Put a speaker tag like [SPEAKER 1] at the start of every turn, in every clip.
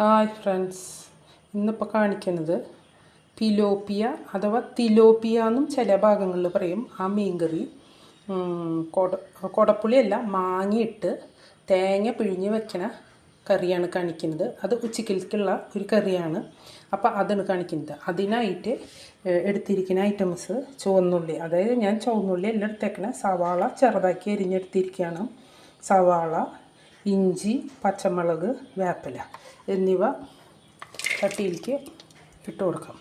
[SPEAKER 1] Hi friends ഇന്നിപ്പോൾ കാണിക്കുന്നത് പിലോപ്പിയ അഥവാ തിലോപ്പിയ എന്നും ചില ഭാഗങ്ങളിൽ പറയും. ആ മീൻകറി കൊട കൊടപ്പുളിയല്ല മാങ്ങിയിട്ട് തേങ്ങ പിഴിഞ്ഞ് വെക്കണ കറിയാണ് കാണിക്കുന്നത്. അത് ഉച്ചക്കിലേക്കുള്ള ഒരു കറിയാണ്. അപ്പോൾ അതാണ് കാണിക്കുന്നത്. അതിനായിട്ട് എടുത്തിരിക്കുന്ന ഐറ്റംസ് ചുവന്നുള്ളി. അതായത് ഞാൻ ചുവന്നുള്ളി എല്ലാം എടുത്തേക്കണ. സവാള ചെറുതാക്കി അരിഞ്ഞെടുത്തിരിക്കുകയാണ്. സവാള ഇഞ്ചി പച്ചമുളക് വേപ്പില എന്നിവ ചട്ടിയിലേക്ക് ഇട്ട് കൊടുക്കാം.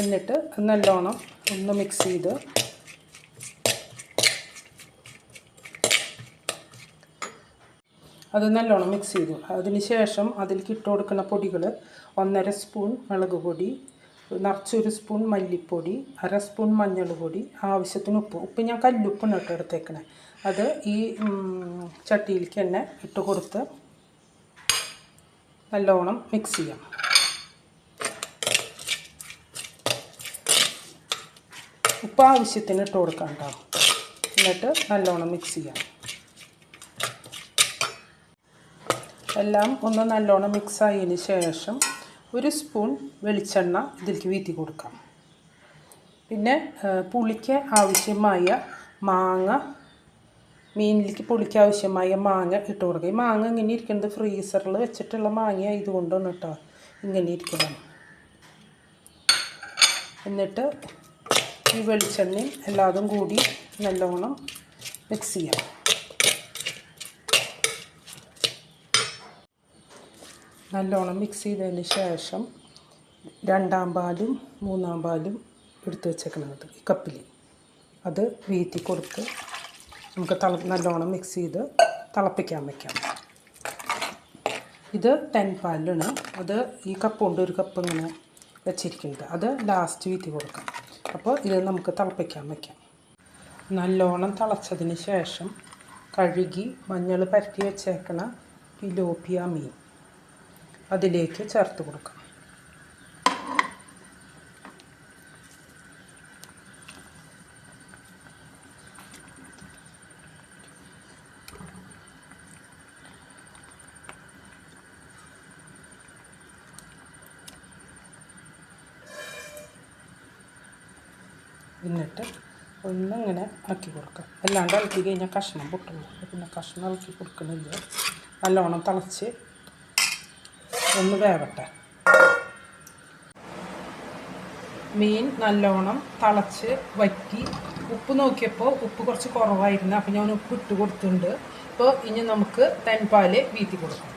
[SPEAKER 1] എന്നിട്ട് നല്ലോണം ഒന്ന് മിക്സ് ചെയ്ത് അത് നല്ലോണം മിക്സ് ചെയ്തു. അതിന് ശേഷം അതിലേക്ക് ഇട്ട് കൊടുക്കുന്ന പൊടികൾ ഒന്നര സ്പൂൺ മുളക് പൊടി നിറച്ചൊരു സ്പൂൺ മല്ലിപ്പൊടി അര സ്പൂൺ മഞ്ഞൾ പൊടി ആവശ്യത്തിന് ഉപ്പ്. ഉപ്പ് ഞാൻ കല്ലുപ്പാണ് കേട്ടോ അത് ഈ ചട്ടിയിലേക്ക് തന്നെ ഇട്ട് കൊടുത്ത് നല്ലോണം മിക്സ് ചെയ്യാം. ഉപ്പ് ആവശ്യത്തിന് ഇട്ട് കൊടുക്കാം കേട്ടോ എന്നിട്ട് നല്ലോണം മിക്സ് ചെയ്യാം. എല്ലാം ഒന്ന് നല്ലോണം മിക്സ് ആയതിന് ശേഷം ഒരു സ്പൂൺ വെളിച്ചെണ്ണ ഇതിലേക്ക് വീത്തി കൊടുക്കാം. പിന്നെ പുളിക്ക് ആവശ്യമായ മാങ്ങ മീനിലേക്ക് പുളിക്കാവശ്യമായ മാങ്ങ ഇട്ട് കൊടുക്കുക ഈ മാങ്ങ ഇങ്ങനെ ഇരിക്കുന്നത് ഫ്രീസറിൽ വെച്ചിട്ടുള്ള മാങ്ങ ആയതുകൊണ്ടാണ് കേട്ടോ. ഇങ്ങനെ ഇരിക്കണം എന്നിട്ട് ഈ വെളിച്ചെണ്ണയും എല്ലാതും കൂടി നല്ലോണം മിക്സ് ചെയ്യാം. നല്ലോണം മിക്സ് ചെയ്തതിന് ശേഷം രണ്ടാം പാലും മൂന്നാം പാലും എടുത്ത് വെച്ചേക്കണത് ഈ കപ്പിൽ അത് വീത്തി കൊടുത്ത് നമുക്ക് തള നല്ലോണം മിക്സ് ചെയ്ത് തിളപ്പിക്കാൻ വയ്ക്കാം ഇത് ടെൻ പാലാണ് അത് ഈ കപ്പ് കൊണ്ട് ഒരു കപ്പ് ഇങ്ങനെ വെച്ചിരിക്കുന്നത്. അത് ലാസ്റ്റ് വീറ്റി കൊടുക്കാം. അപ്പോൾ ഇത് നമുക്ക് തിളപ്പിക്കാൻ വയ്ക്കാം നല്ലോണം തിളച്ചതിന് ശേഷം കഴുകി മഞ്ഞൾ പരത്തി വെച്ചേക്കണ പിലോപ്പിയ മീൻ അതിലേക്ക് ചേർത്ത് കൊടുക്കാം. എന്നിട്ട് ഒന്നിങ്ങനെ ആക്കി കൊടുക്കാം അല്ലാണ്ട് ഇളക്കി കഴിഞ്ഞാൽ കഷ്ണം പൊട്ടുള്ളൂ പിന്നെ കഷ്ണം ഇളക്കി കൊടുക്കണില്ല. നല്ലോണം തിളച്ച് ഒന്ന് വേവട്ടെ. മീൻ നല്ലോണം തിളച്ച് വറ്റി. ഉപ്പ് നോക്കിയപ്പോൾ ഉപ്പ് കുറച്ച് കുറവായിരുന്നു. അപ്പോൾ ഞാൻ ഉപ്പ് ഇട്ട് കൊടുത്തിട്ടുണ്ട്. അപ്പോൾ ഇനി നമുക്ക് തൻപാൽ വീത്തി കൊടുക്കാം.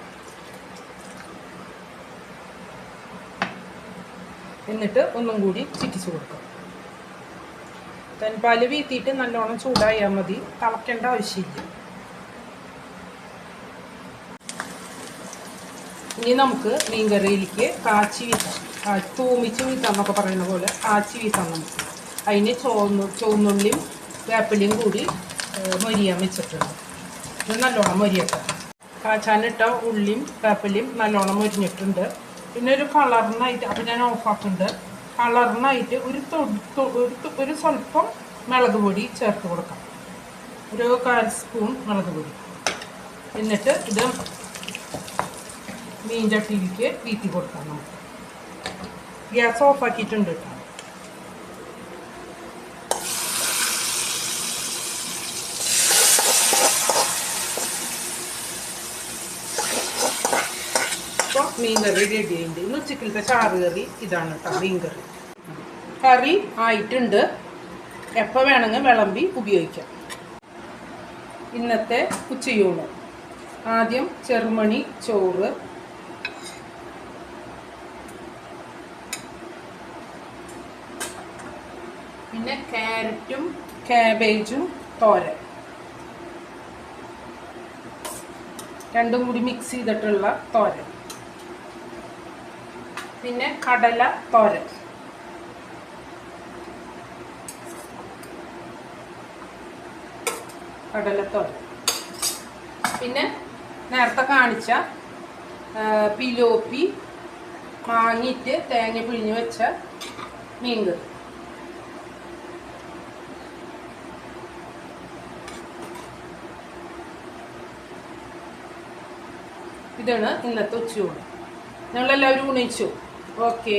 [SPEAKER 1] എന്നിട്ട് ഒന്നും കൂടി ചിറ്റിച്ച് കൊടുക്കാം. തൻപാൽ വീത്തിയിട്ട് നല്ലോണം ചൂടായാൽ മതി. തിളക്കേണ്ട ആവശ്യമില്ല. ഇനി നമുക്ക് മീൻകറിയിലേക്ക് കാച്ചി വീത്താം തൂമിച്ച് വീത്താം എന്നൊക്കെ പറയുന്ന പോലെ കാച്ചി വീത്താം നമുക്ക്. അതിന് ചോന്നു ചുവന്നുള്ളിയും വേപ്പിലയും കൂടി മൊരിയാൻ വെച്ചിട്ടുണ്ട്. ഇത് നല്ലോണം മൊരിയട്ടെ. കാച്ചാനിട്ട ഉള്ളിയും വേപ്പിലയും നല്ലോണം മൊരിഞ്ഞിട്ടുണ്ട്. പിന്നെ ഒരു കളറിനായിട്ട് അപ്പം ഞാൻ ഓഫാക്കുന്നുണ്ട് കളറിനായിട്ട് ഒരു തൊ- തൊ- ഒരു സ്വല്പം മുളക് പൊടി ചേർത്ത് കൊടുക്കാം. ഒരു കാൽ സ്പൂൺ മുളക് പൊടി. എന്നിട്ട് ഇത് മീൻ ചട്ടിയിലേക്ക് വീത്തി കൊടുക്കാം നമുക്ക്. ഗ്യാസ് ഓഫ് ആക്കിയിട്ടുണ്ട് കേട്ടോ. മീൻ കറി റെഡി ആയിട്ടുണ്ട്. ഇന്ന് ഉച്ചക്കലത്തെ ചാറ് കറി ഇതാണ് കേട്ടോ മീൻ കറി കറി ആയിട്ടുണ്ട്. എപ്പോൾ വേണമെങ്കിൽ വിളമ്പി ഉപയോഗിക്കാം. ഇന്നത്തെ ഉച്ചയൂണ്. ആദ്യം ചെറുമണി ചോറ്. പിന്നെ ക്യാരറ്റും ക്യാബേജും തോരൻ. രണ്ടും കൂടി മിക്സ് ചെയ്തിട്ടുള്ള തോരൻ. പിന്നെ കടല തോരൻ. കടല തോരൻ പിന്നെ നേരത്തെ കാണിച്ച പിലോപ്പി മാങ്ങിയിട്ട് തേങ്ങ പിഴിഞ്ഞ് വെച്ച മീങ്ക് ഇതാണ് ഇന്നത്തെ ഉച്ചയൂണ്. ഞങ്ങളെല്ലാവരും ഉണയിച്ചു. ഓക്കെ.